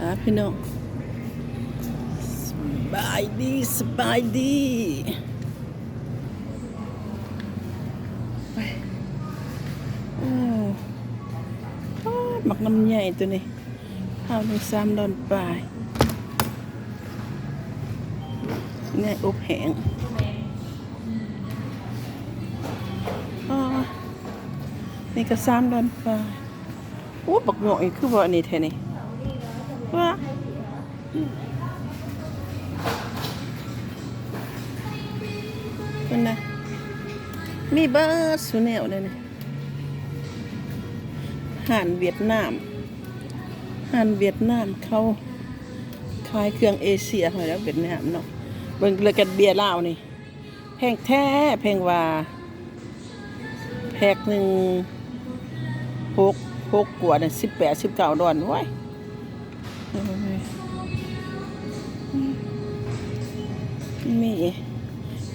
อะพี่น้องสบายดีสบายดีหมักน้ำใหญ่ตัวนี้ข้าวหนึ่งสามดอนปลายนี่อบแห้งนี่ก็สามดอนปลายโอ้บักหน่อยคือว่าอันนี้แท้นี่ ว่าเป็นไงมีเบอร์สุแนวเลยนะห่านเวียดนามห่านเวียดนามเขาขายเครื่องเอเชียมาแล้วเวียดนามเนาะเบิ่งเลยกันเบียร์ลานี่แพงแท้แพงว่าแพกหนึ่งหกหกกว่าเนี่ยสิบแปดสิบเก้าดอนไว้ย มี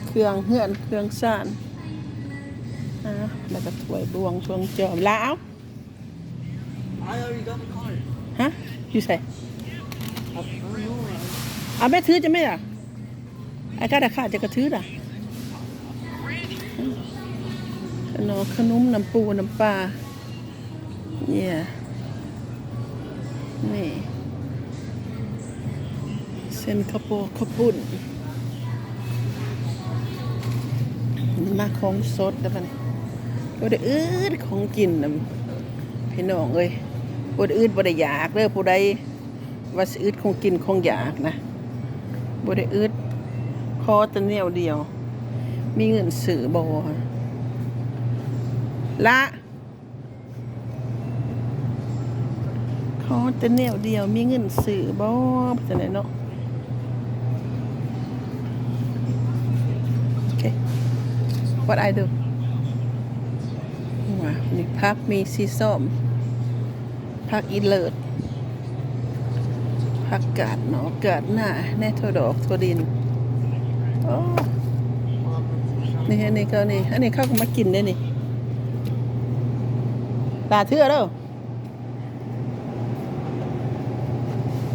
เครื่องเฮือนเครื่องซ่านอะแล้วก็ถ้วยบวงช่วงจอมแล้วฮะอยู่ใส่เอาแม่ถือจะไม่ล่ะไอ้กาดาขาจะกระถือล่ะขนมขนมน้ำปูน้ำปลาเนี่ยนี่ เส้นข้าวโพดข้าวปุ้นนี่มาของสดแล้วมันก็ได้อืดของกินนะพี่น้องเอ้ยบ่ได้อืดบ่ได้อยากเด้อผู้ใดว่าสิอืดคงกินคงอยากนะบ่ได้อืดคอตะแนวเดียว มีเงินซื้อบ่ละคอตะแนวเดียว มีเงินซื้อบ่จังไดเนาะ Okay. What I do? ว้ามีพักมีซีส้มพักอีเลิศพักกาดเนาะกาดหน้าแน่โทดอกทดินโอ้นี่อันนี้ก็นี่อันนี้เข้าก็มากินได้นี่ตาเทื่อเด้อ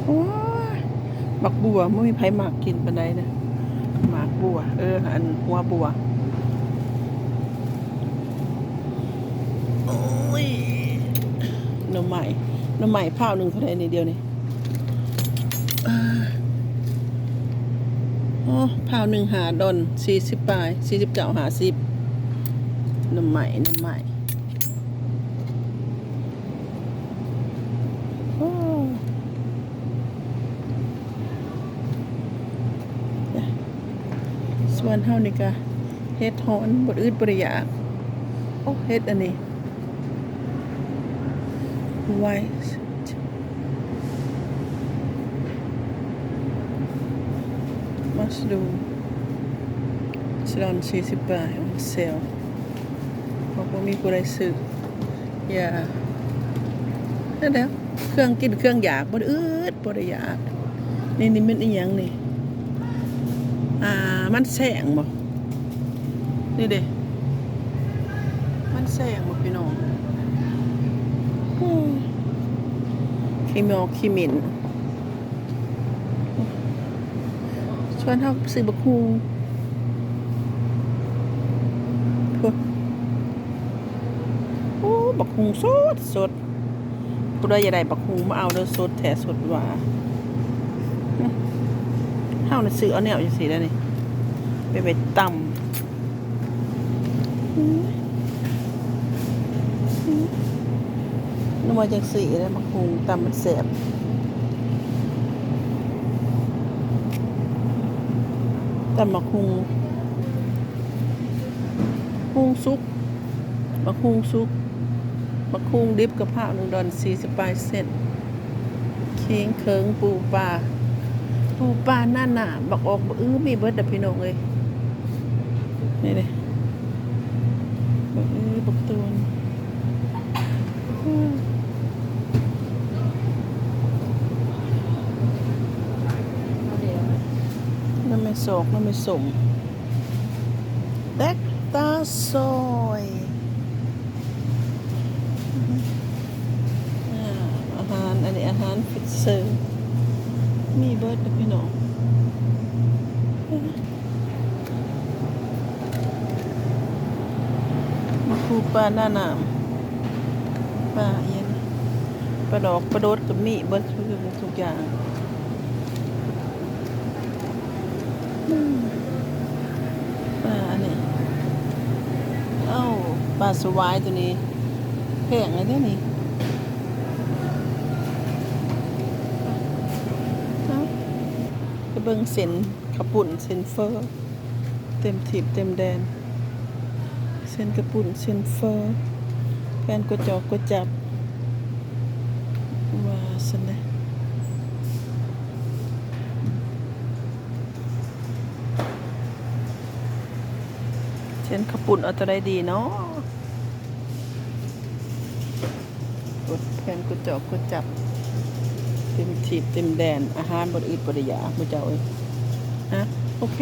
โอ้บักบัวไม่มีไผหมากกินปานใดนะ บัว เออ อันหัวบัว โอ้ยหน่อใหม่หน่อใหม่เผาหนึ่งเท่าไหร่นี่เดียวนี่อ๋อเผาหนึ่งหาดอนสี่สิบปลายสี่สิบเก้าหาสิบหน่อใหม่หน่อใหม่โอ้ ส่วนเฮานี่ก็เฮ็ดฮอนบดอืดบริยากโอ้เฮ็ดอันนี้ white mushroom สลอนสี่สิบบาท on sale เพราะว่ามีผู้ใดซื้ออย่านั่นแล้วเครื่องกินเครื่องอยากบดอืดบ่ได้อยากนี่นี่มันอีหยังนี่ อ่า มันแสงบ่นี่เด้มันแสงบ่พี่น้องขี้มอกขี้หมิ่นชวนเขาซื้อบักฮูพูดโอ้บักฮูสดสดผู้ใดอยากได้บักฮูมาเอาเด้อสดแท้สดหว่า เฮาน่ะซื้อเอาแนวจังซี่แล้วนี่ไปไปตำอื้อนึกว่าจังสีแล้วมาคุงตำมันแสบตำมะคุงคุงซุกมะคุงซุกมะคุงดิบกับข้าหนึ่งดอนสี่สิบปลายเซนเคียงเคิงปูปลา ปูปลาหน้าหนาบักออกบักอื้อมีเบิร์ดเดอพี่น้องเลยนี่เลยบักอื้อบักตูนน้ำไม่โศกน้ำไม่สมแดกตาซอยอาอาหารอันนี้อาหารฟิตเซอร์ มีเบิร์ดเด้อพี่น้องมาคูปลาหน้าหนามปลาเย็นปลาดอกปลาโดดกับมีเบิร์ดทุกอย่างทุกอย่างปลาอันนี้เอ้าปลาสวายตัวนี้แพงเลยเด้อนี่ เอ้าไป เบิ่งเส้นขาวปุ่นเส้นเฟอร์เต็มถีบเต็มแดน เส้นกระปุ่นเส้นเฟอร์แฟนกระจอกกระจับว่าสนเลยเส้นขาวปุ่นเอาตัวใดดีเนาะกดแฟนกระจอกกระจับ เต็มถีบเต็มแดนอาหารบดอืดบดอยากบ่เจ้าเอ้ยฮะโอเค